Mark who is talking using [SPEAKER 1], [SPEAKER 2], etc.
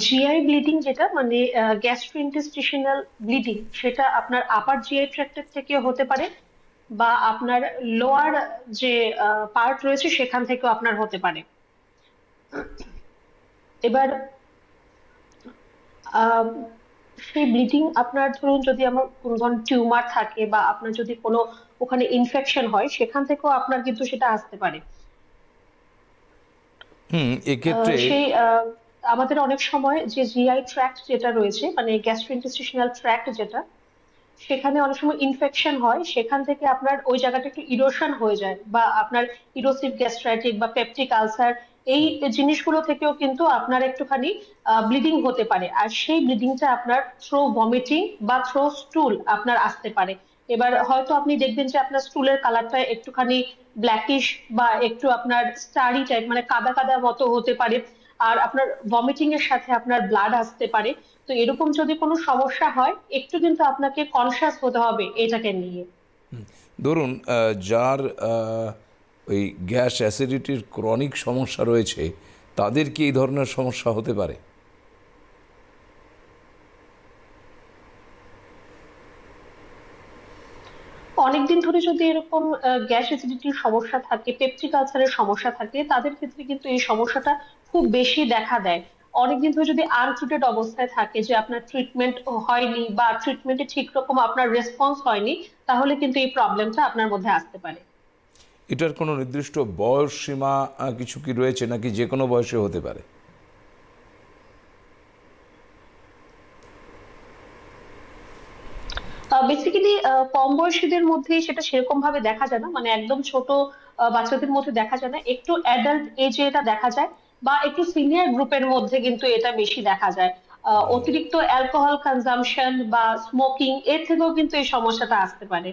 [SPEAKER 1] GI bleeding যেটা মানে গ্যাস্ট্রোইন্টেস্টিশনাল bleeding সেটা আপনার আপার জিআই ট্র্যাক্টের থেকে হতে পারে বা আপনার লোয়ার যে পার্ট রয়েছে সেখান থেকেও আপনার হতে পারে। এবার সেই ব্লিডিং আপনার ধরুন যদি আমার কোনো ধরনের টিউমার থাকে বা আপনার যদি কোনো ওখানে ইনফেকশন হয় সেখান থেকেও আপনার কিন্তু সেটা আসতে পারে।
[SPEAKER 2] হুম
[SPEAKER 1] আহ,
[SPEAKER 2] এক্ষেত্রে
[SPEAKER 1] সেই আহ, আমাদের অনেক সময় যে জিআই ট্র্যাক্ট যেটা রয়েছে মানে গ্যাস্ট্রোইন্টেস্টিশনাল ট্র্যাক্ট যেটা, সেখানে অনেক সময় ইনফেকশন হয়, সেখান থেকে আপনার ওই জায়গাটা একটু ইরোশন হয়ে যায় বা আপনার ইরোসিভ গ্যাস্ট্রাইটিস বা পেপটিক আলসার এই জিনিসগুলো থেকেও কিন্তু আপনার একটুখানি ব্লিডিং হতে পারে। আর সেই ব্লিডিংটা আপনার থ্রো ভমিটিং বা থ্রো স্টুল আপনার আসতে পারে। এবার হয়তো আপনি দেখবেন যে আপনার স্টুলের কালারটা একটুখানি ব্ল্যাকিশ বা একটু আপনার স্টারি টাইপ মানে কাদা কাদা মতো হতে পারে। আর আপনার ভমিটিং এর সাথে আপনার ব্লাড আসতে পারে। তো এরকম যদি কোনো সমস্যা হয়, একটু কিন্তু আপনাকে কনসিয়াস হতে হবে এটাকে নিয়ে।
[SPEAKER 2] ধরুন যার ওই গ্যাস অ্যাসিডিটির ক্রনিক সমস্যা রয়েছে, তাদের কি এই ধরনের সমস্যা হতে পারে?
[SPEAKER 1] অনেকদিন ধরে যদি এরকম গ্যাস অ্যাসিডিটির সমস্যা থাকে পেপটিক আলসারের সমস্যা থাকে, তাদের ক্ষেত্রে কিন্তু এই সমস্যাটা খুব বেশি দেখা দেয়। অনেকদিন ধরে যদি আনট্রিটেড অবস্থায় থাকে যে আপনার ট্রিটমেন্ট হয়নি বা ট্রিটমেন্টে ঠিক রকম আপনার রেসপন্স হয়নি, তাহলে কিন্তু এই প্রবলেমটা আপনার মধ্যে আসতে পারে।
[SPEAKER 2] এটার কোনো নির্দিষ্ট বয়স সীমা কিছু কি রয়েছে নাকি যে কোনো বয়সে হতে পারে?
[SPEAKER 1] বেসিক্যালি কম বয়সীদের মধ্যে সেটা সেরকম ভাবে দেখা যায় না। মানে একদম ছোট বাচ্চাদের মধ্যে দেখা যায় না। একটু অ্যাডাল্ট এজে এটা দেখা যায় বা একটু সিনিয়র গ্রুপের মধ্যে কিন্তু এটা বেশি দেখা যায়। অতিরিক্ত অ্যালকোহল কনজাম্পশন বা স্মোকিং এর থেকেও কিন্তু এই সমস্যাটা আসতে পারে।